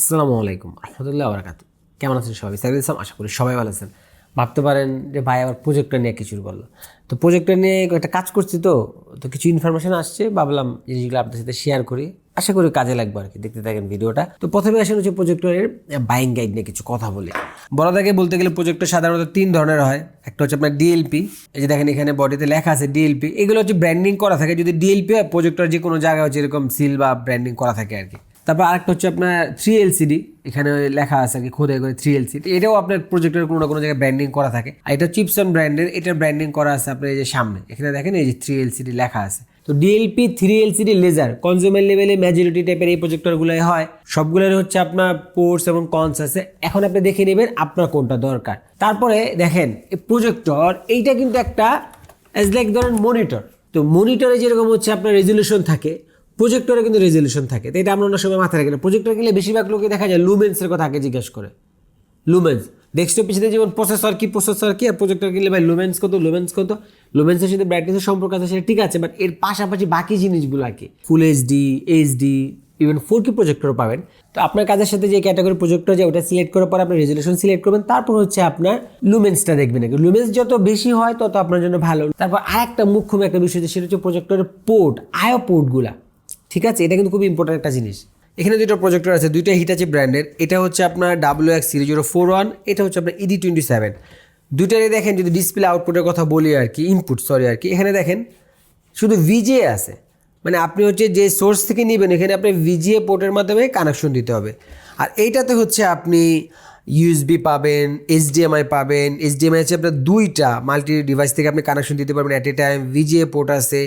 আসসালামু আলাইকুম রহমতুল্লাহ বারাকাতু কেমন আছেন সবাই? সাইদুল ইসলাম, আশা করি সবাই ভালো আছেন। ভাবতে পারেন যে ভাই আবার প্রজেক্টটা নিয়ে কিছু করল। তো প্রজেক্টটা নিয়ে একটা কাজ করছি তো তো কিছু ইনফরমেশন আসছে, ভাবলাম জিনিসগুলো আপনাদের সাথে শেয়ার করি। আশা করি কাজে লাগবে আর কি, দেখতে থাকেন ভিডিওটা। তো প্রথমে আসেন হচ্ছে প্রজেক্টরের বাইং গাইড নিয়ে কিছু কথা বলি। বড় থেকে বলতে গেলে প্রজেক্টর সাধারণত তিন ধরনের হয়। একটা হচ্ছে আপনার ডিএলপি এই যে দেখেন এখানে বডিতে লেখা আছে ডিএলপি এগুলো হচ্ছে ব্র্যান্ডিং করা থাকে, যদি ডিএলপি হয় প্রজেক্টর যে কোনো জায়গায় হচ্ছে এরকম সিল বা ব্র্যান্ডিং করা থাকে আর কি। তারপর আরেকটা হচ্ছে আপনার থ্রি এলসিডি এখানে লেখা আছে আর কি, খোদাই করে থ্রি এলসিডি এটাও আপনার প্রজেক্টের কোনো না কোনো জায়গায় ব্র্যান্ডিং করা থাকে। আর এটা চিপসন ব্র্যান্ডের এটা ব্র্যান্ডিং করা আছে আপনার এই যে সামনে। এখানে দেখেন এই যে থ্রি এলসিডি লেখা আছে। তো DLP three LCD laser consumer লেভেলে মেজরিটি টাইপের এই প্রজেক্টরগুলোই হয়। সবগুলোর হচ্ছে আপনার পোর্টস এবং কনস আছে। এখন আপনি দেখে নেবেন আপনার কোনটা দরকার। তারপরে দেখেন, এই প্রজেক্টর এইটা কিন্তু একটা অ্যাজ লাইক ধরেন মনিটর তো মনিটরে যেরকম হচ্ছে আপনার রেজলিউশন থাকে প্রজেক্টরে কিন্তু রেজলিউশন থাকে। তো এটা আমরা অন্য সময় মাথায় রাখি না। প্রজেক্টর গেলে বেশিরভাগ লোকে দেখা যায় লুমেন্সের কথা আগে জিজ্ঞেস করে। লুমেন্স ডেস্কটপ পিছিয়ে যেমন প্রসেসর কি প্রসেসর কি, আর প্রজেক্টর কিনলে ভাই লুমেন্স কত লুমেন্স কত? লুমেন্সের সাথে ব্রাইটনেসের সম্পর্ক আছে, সেটা ঠিক আছে বাট এর পাশাপাশি বাকি জিনিসগুলো আর কি। Full HD HD even four K প্রজেক্টরও পাবেন। তো আপনার কাজের সাথে যে ক্যাটাগরি প্রজেক্টর যে, ওটা সিলেক্ট করার পর আপনি রেজলিউশন সিলেক্ট করবেন, তারপর হচ্ছে আপনার লুমেন্সটা দেখবেন কি লুমেন্স যত বেশি হয়, তত আপনার জন্য ভালো। তারপর আরেকটা মুখ্য একটা বিষয় সেটা হচ্ছে প্রজেক্টরের পোর্ট আয়ো পোর্টগুলা ঠিক আছে? এটা কিন্তু খুব ইম্পর্টেন্ট একটা জিনিস। এখানে দুটো প্রজেক্টর আছে, দুইটা হিটাচি ব্র্যান্ডের এটা হচ্ছে আপনার W X series zero four one এটা হচ্ছে আপনার ইডি টোয়েন্টি সেভেন দুইটারই দেখেন, যদি ডিসপ্লে আউটপুটের কথা বলি আর কি ইনপুট সরি আর কি, এখানে দেখেন, শুধু ভিজে আছে। মানে আপনি হচ্ছে যে সোর্স থেকে নেবেন, এখানে আপনি ভিজিএ পোর্টের মাধ্যমে কানেকশন দিতে হবে। আর এইটাতে হচ্ছে আপনি ইউএসবি পাবেন এইচডিএমআই পাবেন এইচডিএমআই আছে আপনার দুইটা মাল্টি ডিভাইস থেকে আপনি কানেকশন দিতে পারবেন at a time VGA port আছে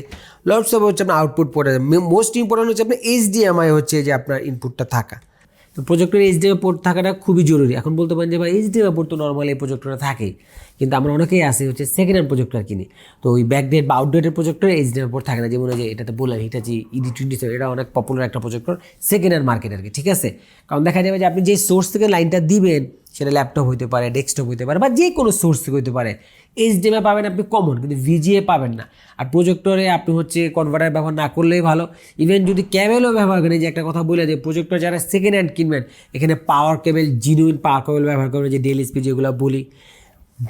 লটস অফ হচ্ছে আপনার আউটপুট পোর্ট আছে। মোস্ট ইম্পর্টেন্ট হচ্ছে আপনার এইচডিএমআই হচ্ছে যে আপনার ইনপুটটা থাকা। তো প্রজেক্টরে এইচডিএমআই পোর্ট থাকাটা খুবই জরুরি। এখন বলতে পারেন যে ভাই এইচডিএমআই পোর্ট তো নর্মালি এই প্রজেক্টরটা থাকে কিন্তু আমরা অনেকেই আসি হচ্ছে সেকেন্ড হ্যান্ড প্রজেক্টর কিনি। তো ওই ব্যাকডেট বা আউটডেটের প্রজেক্টরে এইচডিএমআই পোর্ট থাকে না। যেমন যে এটাতে বললাম হিটাচি ইডি টোয়েন্টি সেভেন এটা অনেক পপুলার একটা প্রজেক্টর সেকেন্ড হ্যান্ড মার্কেট আর কি ঠিক আছে? কারণ দেখা যাবে যে আপনি যে সোর্স থেকে লাইনটা দিবেন সেটা ল্যাপটপ হইতে পারে ডেস্কটপ হইতে পারে বা যে কোনো সোর্স থেকে হইতে পারে। এইচডিএমআই পাবেন আপনি কমন কিন্তু ভিজিএ পাবেন না। আর প্রজেক্টরে আপনি হচ্ছে কনভার্টার ব্যবহার না করলেই ভালো। ইভেন যদি ক্যাবেলও ব্যবহার করেন যে একটা কথা বলে যে প্রজেক্টর যারা সেকেন্ড হ্যান্ড কিনবেন, এখানে power cable genuine power cable ব্যবহার করবেন যে ডেল স্পি যেগুলো বলি।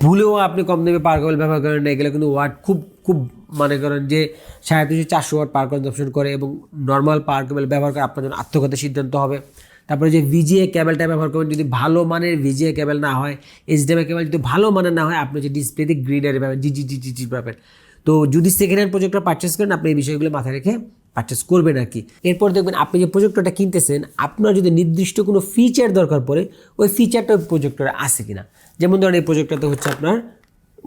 ভুলেও আপনি কম দামে পাওয়ার কেবল ব্যবহার করেন না, এগুলো কিন্তু ওয়াট খুব খুব মনে করেন যে সাড়ে তিনশো চারশো ওয়াট পাওয়ার কনজাপশন করে এবং নর্মাল পাওয়ার কেবল ব্যবহার করে আপনার জন্য আত্মঘাতী সিদ্ধান্ত হবে। তারপরে যে ভিজিএ কেবলটা ব্যবহার করবেন, যদি ভালো মানের ভিজিএ কেবল না হয় এইচডিএমআই কেবল যদি ভালো মানের না হয়, আপনি যে ডিসপ্লেতে গ্রিনের পাবেন, জি জি জি জি জি পাবেন। তো যদি সেকেন্ড হ্যান্ড প্রজেক্টর পারচেস করেন, আপনি এই বিষয়গুলো মাথায় রেখে পারচেস করবেন আর কি। এরপর দেখবেন আপনি যে প্রজেক্টরটা কিনতেছেন, আপনার যদি নির্দিষ্ট কোনো ফিচার দরকার পড়ে, ওই ফিচারটা ওই প্রজেক্টরে আছে কিনা? যেমন ধরেন এই প্রজেক্টরটা হচ্ছে আপনার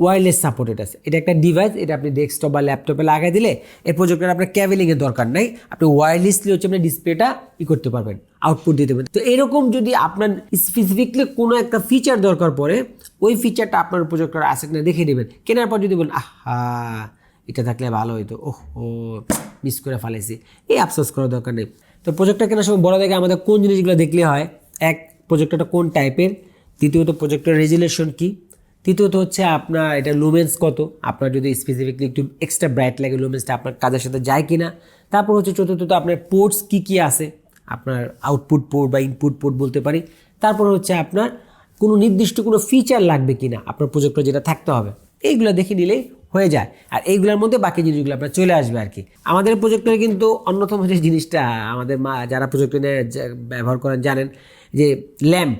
ওয়ারলেস সাপোর্টেড আছে। এটা একটা ডিভাইস এটা আপনি ডেস্কটপ বা ল্যাপটপে লাগাই দিলে, এই প্রজেক্টর আপনার ক্যাবেলিংয়ের দরকার নাই। আপনি ওয়ারলেসলি হচ্ছে আপনি ডিসপ্লেটা ই করতে পারবেন। আউটপুট দিতে পারবেন তো এরকম যদি আপনার স্পেসিফিকলি কোনো একটা ফিচার দরকার পড়ে, ওই ফিচারটা আপনার প্রজেক্টর আছে কিনা দেখে নেবেন। কেনার পর যদি বলেন, আহা, এটা থাকলে ভালো হতো ওহ, ও মিস করে ফেলেছি এই আফসোস করার দরকার নেই। তো প্রজেক্টর কেনার সময় বড় দেখে আমাদের কোন জিনিসগুলো দেখলে হয়? এক প্রজেক্টরটা কোন টাইপের দ্বিতীয়ত প্রজেক্টর রেজুলেশন কী? তৃতীয়ত হচ্ছে আপনার এটা লুমেন্স কত? আপনার যদি স্পেসিফিকলি একটু এক্সট্রা ব্রাইট লাগে লুমেন্সটা আপনার কাজের সাথে যায় কি না তারপর হচ্ছে চতুর্থত, আপনার পোর্টস কী কী আছে? আপনার আউটপুট পোর্ট বা ইনপুট পোর্ট বলতে পারি। তারপর হচ্ছে আপনার কোনো নির্দিষ্ট কোনো ফিচার লাগবে কি না আপনার প্রজেক্টর যেটা থাকতে হবে, এইগুলো দেখে নিলেই হয়ে যায়। আর এইগুলোর মধ্যে বাকি জিনিসগুলো আপনার চলে আসবে আর কি। আমাদের প্রজেক্টরে কিন্তু অন্যতম যে জিনিসটা, আমাদের মা যারা প্রজেক্টর নিয়ে ব্যবহার করেন জানেন যে ল্যাম্প,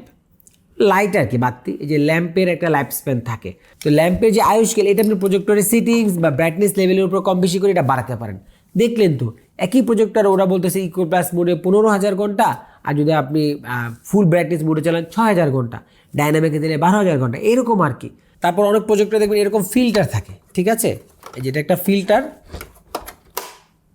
লাইট আর কি, বাতি, এই যে ল্যাম্পের একটা লাইফ স্প্যান থাকে। তো ল্যাম্পের যে আয়ুষ্কাল, এটা আপনি প্রজেক্টরের সিটিংস বা ব্রাইটনেস লেভেলের উপর কম বেশি করে এটা বাড়াতে পারেন। দেখলেন তো, একই প্রজেক্টর ওরা বলতেছে ইকো প্লাস মোডে পনেরো হাজার ঘণ্টা, আর যদি আপনি ফুল ব্রাইটনেস মোডে চালান ছ হাজার ঘণ্টা ডাইনামিকে দিলে বারো হাজার ঘণ্টা, এরকম আর কি। তারপর অনেক প্রজেক্টরে দেখবেন এরকম ফিল্টার থাকে, ঠিক আছে? যেটা একটা ফিল্টার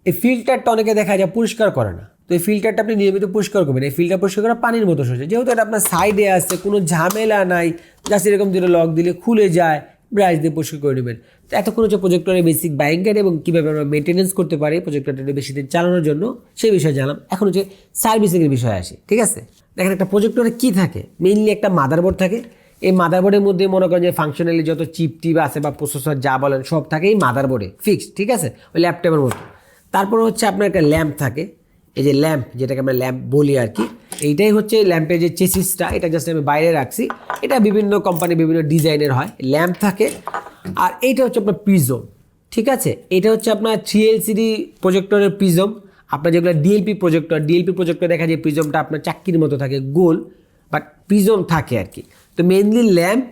এই ফিল্টারটা অনেকে দেখা যায় পরিষ্কার করে না। তো এই ফিল্টারটা আপনি নিয়মিত পরিষ্কার করবেন, এই ফিল্টার পরিষ্কার করা পানির মতো সোজা যেহেতু এটা আপনার সাইডে আসছে কোনো ঝামেলা নাই জাস্ট এরকম দুটো লক দিলে খুলে যায় ব্রাশ দিয়ে পরিষ্কার করে নেবেন। তো এতক্ষণ হচ্ছে প্রজেক্টরের বেসিক বাইং গাইড এবং কীভাবে আমরা মেনটেনেন্স করতে পারি প্রজেক্টরটা বেশি দিন চালানোর জন্য, সেই বিষয়ে জানলাম। এখন হচ্ছে সার্ভিসিংয়ের বিষয়ে আসি, ঠিক আছে? দেখেন একটা প্রজেক্টরে কী থাকে? মেইনলি একটা মাদারবোর্ড থাকে। এই মাদারবোর্ডের মধ্যে মনে করেন যে ফাংশনালি যত চিপ টিপ আছে বা প্রসেসর যা বলেন সব থাকে এই মাদারবোর্ডে ফিক্সড ঠিক আছে? ওই ল্যাপটপের মতো। তারপর হচ্ছে আপনার একটা ল্যাম্প থাকে। এই যে ল্যাম্প যেটাকে আমরা ল্যাম্প বলি আর কি এইটাই হচ্ছে ল্যাম্পের যে চেসিসটা এটা জাস্ট আমি বাইরে রাখছি। এটা বিভিন্ন কোম্পানি বিভিন্ন ডিজাইনের হয়। ল্যাম্প থাকে। আর এইটা হচ্ছে আপনার প্রিজম ঠিক আছে? এটা হচ্ছে আপনার থ্রি এলসিডি প্রজেক্টরের প্রিজম আপনার যেগুলো ডিএলপি প্রজেক্টর ডিএলপি প্রজেক্টর দেখা যায় প্রিজমটা আপনার চাক্কির মতো থাকে, গোল বাট প্রিজম থাকে আর কি। তো মেনলি ল্যাম্প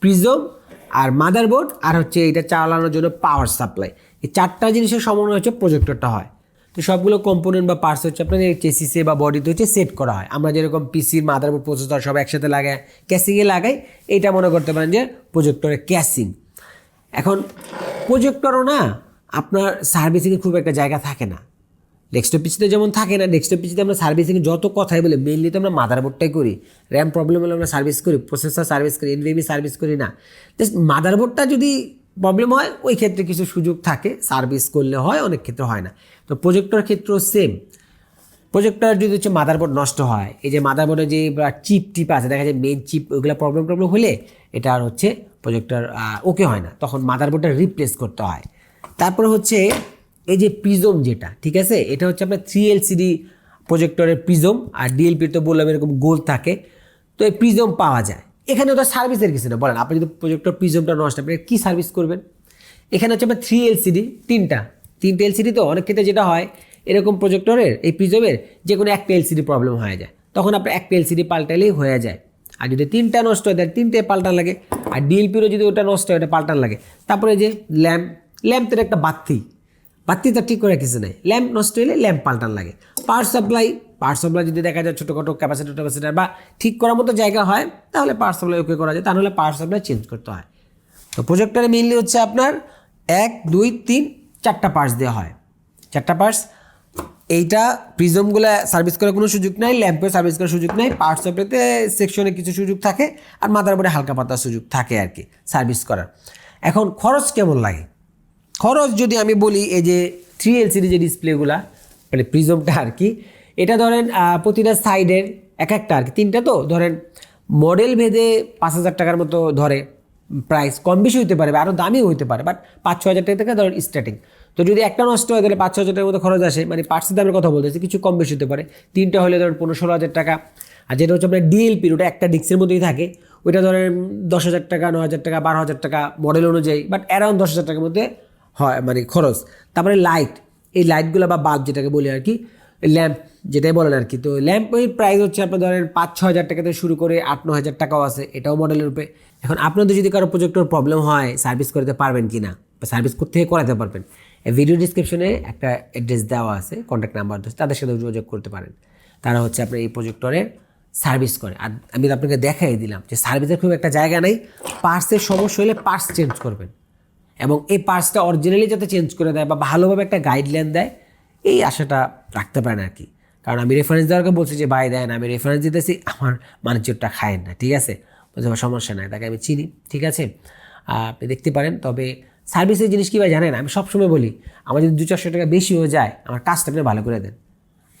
প্রিজম আর মাদারবোর্ড আর হচ্ছে এটা চালানোর জন্য পাওয়ার সাপ্লাই এই চারটা জিনিসের সমন্বয় হচ্ছে প্রজেক্টরটা হয়। তো সবগুলো কম্পোনেন্ট বা পার্টস হচ্ছে আপনার চেসিসে বা বডিতে হচ্ছে সেট করা হয়। আমরা যেরকম পিসির মাদারবোর্ড প্রসেসর সব একসাথে লাগাই ক্যাসিংয়ে লাগাই, এটা মনে করতে পারেন যে প্রজেক্টরের ক্যাসিং এখন প্রজেক্টরও না, আপনার সার্ভিসিংয়ে খুব একটা জায়গা থাকে না। ডেস্কটপ পিসিতে যেমন থাকে না ডেস্কটপ পিসিতে আমরা সার্ভিসিং যত কথাই বলি মেনলি তো আমরা মাদারবোর্ডটাই করি। র্যাম প্রবলেম হলে আমরা সার্ভিস করি প্রসেসর সার্ভিস করি এনভিএমি সার্ভিস করি না। জাস্ট মাদারবোর্ডটা যদি প্রবলেম হয়, ওই ক্ষেত্রে কিছু সুযোগ থাকে সার্ভিস করলে হয়, অনেক ক্ষেত্রে হয় না। তো প্রজেক্টর ক্ষেত্রেও সেম প্রজেক্টর যদি হচ্ছে মাদারবোর্ড নষ্ট হয়, এই যে মাদারবোর্ডে যে চিপ টিপ আছে, দেখা যায় মেন চিপ ওইগুলো প্রবলেম প্রবলেম হলে এটা আর হচ্ছে প্রজেক্টর ওকে হয় না। তখন মাদারবোর্ডটা রিপ্লেস করতে হয়। তারপরে হচ্ছে এই যে প্রিজম যেটা, ঠিক আছে? এটা হচ্ছে আপনার থ্রি এলসিডি প্রজেক্টরের প্রিজম আর ডিএলপির তো বললাম এরকম গোল থাকে। তো এই প্রিজম পাওয়া যায়। এখানে ওটা সার্ভিসের কিছু না। বলেন, আপনি যদি প্রজেক্টর প্রিজমটা নষ্ট, আপনি কী সার্ভিস করবেন? এখানে হচ্ছে আপনার থ্রি এলসিডি তিনটা। তিনটে এলসিডি তো অনেক ক্ষেত্রে যেটা হয়, এরকম প্রজেক্টরের এই প্রিজমের যে কোনো একটা এলসিডি প্রবলেম হয়ে যায়। তখন আপনার একটা এলসিডি পাল্টালেই হয়ে যায়। আর যদি তিনটা নষ্ট হয়, তাহলে তিনটে পাল্টান লাগে। আর ডিএলপিরও যদি ওটা নষ্ট হয়, ওটা পাল্টান লাগে। তারপরে যে ল্যাম্প ল্যাম্পের একটা বাতি। বাতিটা ঠিক করে কিছু নেই। ল্যাম্প নষ্ট হলে ল্যাম্প পাল্টান লাগে। পাওয়ার সাপ্লাই পাওয়ার সাপ্লাই যদি দেখা যায় ছোটোখাটো ক্যাপাসিটার ট্যাপাসিটার বা ঠিক করার মতো জায়গা হয়, তাহলে পাওয়ার সাপ্লাই ওকে করা যায়। তাহলে পাওয়ার সাপ্লাই চেঞ্জ করতে হয়। তো প্রজেক্টরে মেইনলি হচ্ছে আপনার এক, দুই, তিন, চারটা পার্টস দেওয়া হয়। চারটা পার্টস এইটা প্রিজমগুলো সার্ভিস করার কোনো সুযোগ নাই ল্যাম্পে সার্ভিস করার সুযোগ নেই পার্টস সাপ্লাইতে সেকশনে কিছু সুযোগ থাকে আর মাথার উপরে হালকা পাতার সুযোগ থাকে আর কি সার্ভিস করার। এখন খরচ কেমন লাগে? খরচ যদি আমি বলি, এই যে থ্রি এলসিডি যে ডিসপ্লেগুলা মানে প্রিজমটা আর কি এটা ধরেন প্রতিটা সাইডের এক একটা আর কি। তিনটা তো? ধরেন মডেল ভেদে পাঁচ হাজার টাকার মতো ধরে প্রাইস কম বেশি হতে পারে আরও দামিও হতে পারে বাট পাঁচ ছ হাজার টাকা থেকে ধরেন স্টার্টিং তো যদি একটা নষ্ট হয় তাহলে পাঁচ ছ হাজার টাকার মতো খরচ আসে মানে পার্টসের দামের কথা বলতেছি, কিছু কম বেশি হতে পারে। তিনটা হলে ধরেন পনেরো, ষোলো হাজার টাকা। আর যেটা হচ্ছে আপনার ডিএলপির ওটা একটা ডিস্কের মধ্যেই থাকে। ওইটা ধরেন দশ হাজার টাকা ন হাজার টাকা, বারো হাজার টাকা মডেল অনুযায়ী বাট অ্যারাউন্ড দশ হাজার টাকার মধ্যে হয় মানে খরচ। তারপরে লাইট এই লাইটগুলো বা বাল্ব যেটাকে বলি আর কি ল্যাম্প, যেটাই বলেন আর কি। তো ল্যাম্প ওই প্রাইস হচ্ছে আপনার ধরেন পাঁচ ছ হাজার টাকা থেকে শুরু করে আট, ন হাজার টাকাও আছে, এটাও মডেলের উপরে। এখন আপনাদের যদি কারও প্রজেক্টর প্রবলেম হয় সার্ভিস করতে পারবেন কি না বা সার্ভিস করতে করাতে পারবেন ভিডিও ডিসক্রিপশনে একটা অ্যাড্রেস দেওয়া আছে কন্ট্যাক্ট নাম্বার তাদের সাথে যোগাযোগ করতে পারেন। তারা হচ্ছে আপনার এই প্রজেক্টরের সার্ভিস করে। আর আমি আপনাকে দেখাই দিলাম যে সার্ভিসের খুব একটা জায়গা নেই পার্সের সমস্যা হলে পার্স চেঞ্জ করবেন। এবং এই পার্সটা অরিজিনালি যাতে চেঞ্জ করে দেয় বা ভালোভাবে একটা গাইডলাইন দেয় এই আশাটা রাখতে পারেন আর কি। কারণ আমি রেফারেন্স দেওয়ারকে বলছি যে, ভাই, দেন, আমি রেফারেন্স দিতেছি, আমার মানিজ্যটা খায়েন না, ঠিক আছে? বলছে "আমার সমস্যা নাই, তাকে আমি চিনি, ঠিক আছে? আপনি দেখতে পারেন, তবে সার্ভিসের জিনিস কী ভাই জানেন? আমি সবসময় বলি, আমার যদি দু চারশো টাকা বেশি হয়ে যায়, আমার কাজটা আপনি ভালো করে দেন।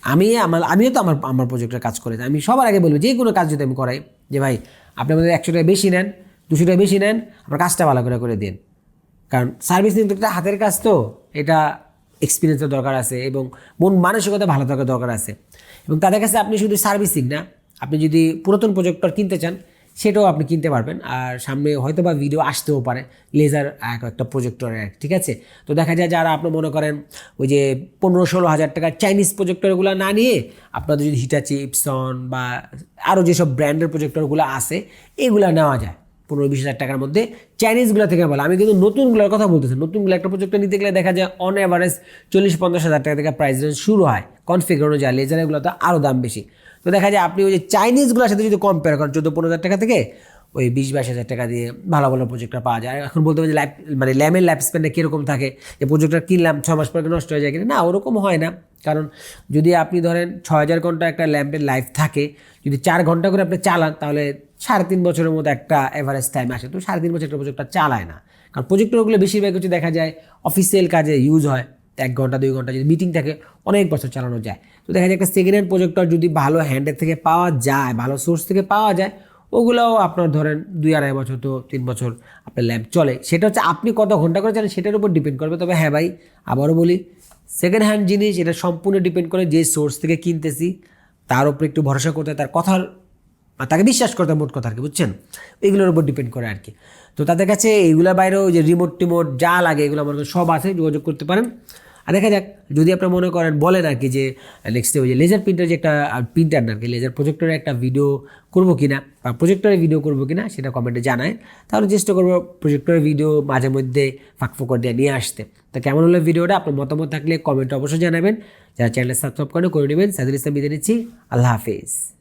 আমি আমার, আমিও তো আমার আমার প্রজেক্টের কাজ করে, আমি সবার আগে বলব যে কোনো কাজ যদি আমি করাই, যে, ভাই, আপনি আমাদের একশো টাকা বেশি নেন, দুশো টাকা বেশি নেন, আমার কাজটা ভালো করে করে দিন। কারণ সার্ভিস কিন্তু একটা হাতের কাজ তো, এটা এক্সপিরিয়েন্সের দরকার আছে এবং মন মানসিকতা ভালো থাকার দরকার আছে। এবং তাদের কাছে আপনি শুধু সার্ভিসিং না, আপনি যদি পুরাতন প্রজেক্টর কিনতে চান, সেটাও আপনি কিনতে পারবেন। আর সামনে হয়তো বা ভিডিও আসতেও পারে লেজার এক একটা প্রজেক্টরের এক, ঠিক আছে? তো দেখা যায় যারা আপনি মনে করেন ওই যে পনেরো ষোলো হাজার টাকার চাইনিজ প্রজেক্টরগুলো না নিয়ে আপনাদের যদি হিটাচি ইপসন বা আরও যেসব ব্র্যান্ডের প্রজেক্টরগুলো আছে, এগুলো নেওয়া যায়। পনেরো বিশ হাজার টাকার মধ্যে চাইনিজগুলো থেকে বলা। আমি কিন্তু নতুনগুলোর কথা বলতেছি। নতুনগুলো একটা প্রজেক্টর নিতে গেলে দেখা যায় অন অ্যাভারেজ চল্লিশ পঞ্চাশ হাজার টাকা থেকে প্রাইস রেঞ্জ শুরু হয়। কনফিগার অনুযায়ী লেজার এগুলো তো আরও দাম বেশি। তো দেখা যায় আপনি ওই যে চাইনিজগুলোর সাথে যদি কম্পেয়ার করেন, চোদ্দ পনেরো হাজার টাকা থেকে ওই বিশ বাইশ হাজার টাকা দিয়ে ভালো ভালো প্রজেক্টর পাওয়া যায়। এখন বলতে যে লাইফ মানে ল্যামের লাইফ স্প্যানটা কীরকম থাকে, যে প্রজেক্টর কিনলাম, ছ মাস পরে নষ্ট হয়ে যায় কিনা? না, ওরকম হয় না। কারণ যদি আপনি ধরেন ছ হাজার ঘণ্টা একটা ল্যাম্পের লাইফ থাকে, যদি চার ঘণ্টা করে আপনি চালান, তাহলে সাড়ে তিন বছরের মধ্যে একটা এভারেজ টাইম আসে। তো সাড়ে তিন বছর একটা প্রজেক্টর চালায় না। কারণ প্রজেক্টরগুলো বেশিরভাগ হচ্ছে দেখা যায় অফিসিয়াল কাজে ইউজ হয়। এক ঘণ্টা, দুই ঘণ্টা যদি মিটিং থাকে, অনেক বছর চালানো যায়। তো দেখা যায় একটা সেকেন্ড হ্যান্ড প্রজেক্টর যদি ভালো হ্যান্ডের থেকে পাওয়া যায়, ভালো সোর্স থেকে পাওয়া যায়, ওগুলোও আপনার ধরেন দুই আড়াই বছর তো তিন বছর আপনার ল্যাব চলে। সেটা হচ্ছে আপনি কত ঘণ্টা করে চালান সেটার উপর ডিপেন্ড করবে। তবে হ্যাঁ ভাই, আবারও বলি সেকেন্ড হ্যান্ড জিনিস এটা সম্পূর্ণ ডিপেন্ড করে যে সোর্স থেকে কিনতেছি, তার উপরে একটু ভরসা করতে তার কথার তাকে বিশ্বাস করতে মোট কথা আর কি, বুঝছেন? এগুলোর উপর ডিপেন্ড করে আর কি। তো তাদের কাছে এইগুলোর বাইরেও যে রিমোট টিমোট যা লাগে এগুলো আমার কাছে সব আছে, যোগাযোগ করতে পারেন। আর দেখা যাক, যদি আপনারা মনে করেন, বলেন আর কি যে নেক্সট ওই যে লেজার প্রিন্টার যে একটা প্রিন্টার না আর কি লেজার প্রজেক্টরে একটা ভিডিও করব কিনা, বা প্রজেক্টরে ভিডিও করব কিনা, সেটা কমেন্টে জানায়। তাহলে চেষ্টা করব প্রজেক্টরের ভিডিও মাঝে মধ্যে ফাঁক ফোকর দিয়ে নিয়ে আসতে। তো কেমন হলো ভিডিওটা আপনার মতামত থাকলে কমেন্টে অবশ্যই জানাবেন। যারা চ্যানেল সাবস্ক্রাইব করেন, করে নেবেন। সাইদুল ইসলাম বিদায় নিচ্ছি। আল্লাহ হাফিজ।